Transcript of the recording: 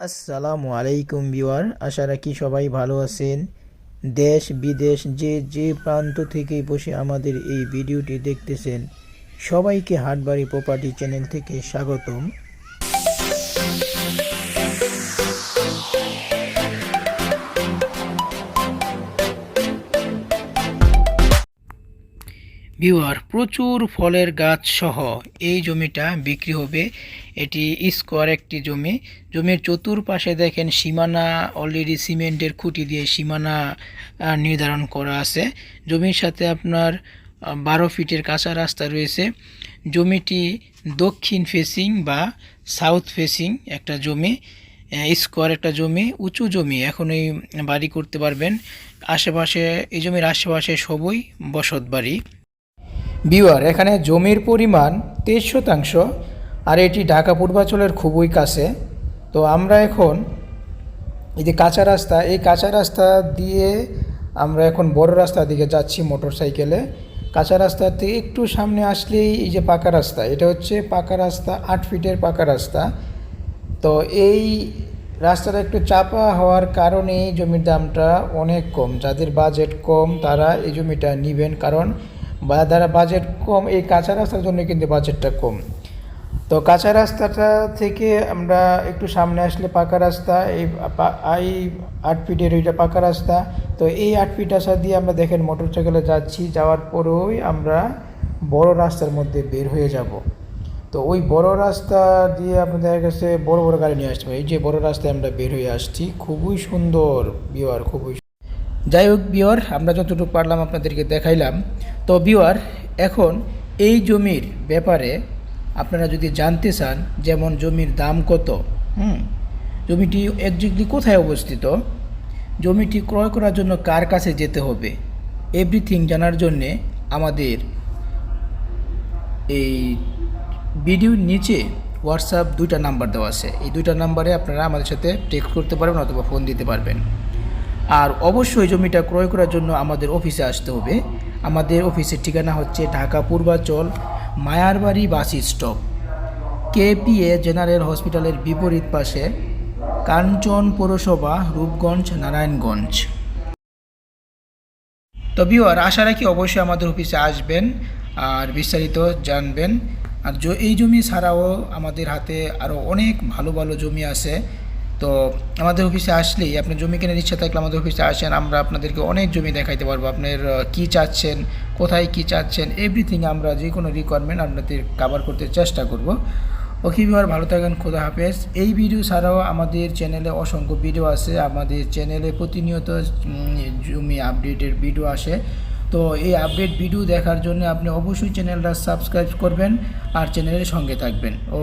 আসসালামু আলাইকুম বিওয়ার আশা রাখি সবাই ভালো আছেন। দেশ বিদেশ যে যে প্রান্ত থেকে বসে আমাদের এই ভিডিওটি দেখতেছেন, সবাইকে হাটবাড়ি প্রপার্টি চ্যানেল থেকে স্বাগতম। ভিউয়ার, প্রচুর ফলের গাছ সহ এই জমিটা বিক্রি হবে। এটি স্কোয়ার একটি জমি। জমির চতুর্পাশে দেখেন সীমানা অলরেডি সিমেন্টের খুঁটি দিয়ে সীমানা নির্ধারণ করা আছে। জমির সাথে আপনার বারো ফিটের কাঁচা রাস্তা রয়েছে। জমিটি দক্ষিণ ফেসিং বা সাউথ ফেসিং একটা জমি স্কোয়ার একটা জমি, উঁচু জমি। এখন এই বাড়ি করতে পারবেন। আশেপাশে, এই জমির আশেপাশে সবই বসত বাড়ি বিওয়ার এখানে জমির পরিমাণ তেইশ শতাংশ, আর এটি ঢাকা পূর্বাঞ্চলের খুবই কাছে। তো আমরা এখন এই যে কাঁচা রাস্তা, এই কাঁচা রাস্তা দিয়ে আমরা এখন বড় রাস্তার দিকে যাচ্ছি মোটর সাইকেলে। কাঁচা রাস্তা থেকে একটু সামনে আসলেই এই যে পাকা রাস্তা, এটা হচ্ছে পাকা রাস্তা, আট ফিটের পাকা রাস্তা। তো এই রাস্তাটা একটু চাপা হওয়ার কারণে জমির দামটা অনেক কম। যাদের বাজেট কম, তারা এই জমিটা নেবেন। কারণ বা যারা বাজেট কম, এই কাঁচা রাস্তার জন্য কিন্তু বাজেটটা কম। তো কাঁচা রাস্তাটা থেকে আমরা একটু সামনে আসলে পাকা রাস্তা, এই এই আট ফিটের ওইটা পাকা রাস্তা। তো এই আট ফিট আসা দিয়ে আমরা দেখেন মোটর সাইকেলে যাচ্ছি, যাওয়ার পরেই আমরা বড় রাস্তার মধ্যে বের হয়ে যাব। তো ওই বড় রাস্তা দিয়ে আপনার দেখা গেছে বড় বড় গাড়ি নিয়ে আসতে এই যে বড় রাস্তায় আমরা বের হয়ে আসছি, খুবই সুন্দর বিওয়ার খুবই যাই হোক বিওয়ার আমরা যতটুকু পারলাম আপনাদেরকে দেখাইলাম। তো বিওয়ার এখন এই জমির ব্যাপারে আপনারা যদি জানতে চান, যেমন জমির দাম কত, হুম, জমিটি একজাক্টলি কোথায় অবস্থিত, জমিটি ক্রয় করার জন্য কার কাছে যেতে হবে এভরিথিং জানার জন্যে আমাদের এই ভিডিওর নিচে হোয়াটসঅ্যাপ দুইটা নাম্বার দেওয়া আছে। এই দুইটা নাম্বারে আপনারা আমাদের সাথে টেক্সট করতে পারবেন অথবা ফোন দিতে পারবেন। আর অবশ্যই জমিটা ক্রয় করার জন্য আমাদের অফিসে আসতে হবে। আমাদের অফিসের ঠিকানা হচ্ছে Dhaka Purbachal, Mayarbari bus stop. KPA general হসপিটালের বিপরীত পাশে কাঞ্চন পৌরসভা, রূপগঞ্জ, নারায়ণগঞ্জ। তো ভিউয়ার, আশা রাখি অবশ্যই আমাদের অফিসে আসবেন আর বিস্তারিত জানবেন। আর এই জমি ছাড়াও আমাদের হাতে আরও অনেক ভালো ভালো জমি আছে। তো আমাদের অফিসে আসলেই আপনি জমি কেনার ইচ্ছা থাকলে আমাদের অফিসে আসেন, আমরা আপনাদেরকে অনেক জমি দেখাইতে পারব। আপনার কী চাচ্ছেন, কোথায় কী চাচ্ছেন এভরিথিং আমরা যে কোনো রিকোয়ারমেন্ট আপনাদের কাভার করতে চেষ্টা করব। ওকে বিহার ভালো থাকেন, খোদা হাফেজ। এই ভিডিও ছাড়াও আমাদের চ্যানেলে অসংখ্য ভিডিও আছে। আমাদের চ্যানেলে প্রতিনিয়ত জমি আপডেটের ভিডিও আসে। তো এই আপডেট ভিডিও দেখার জন্য আপনি অবশ্যই চ্যানেলটা সাবস্ক্রাইব করবেন আর চ্যানেলের সঙ্গে থাকবেন। ও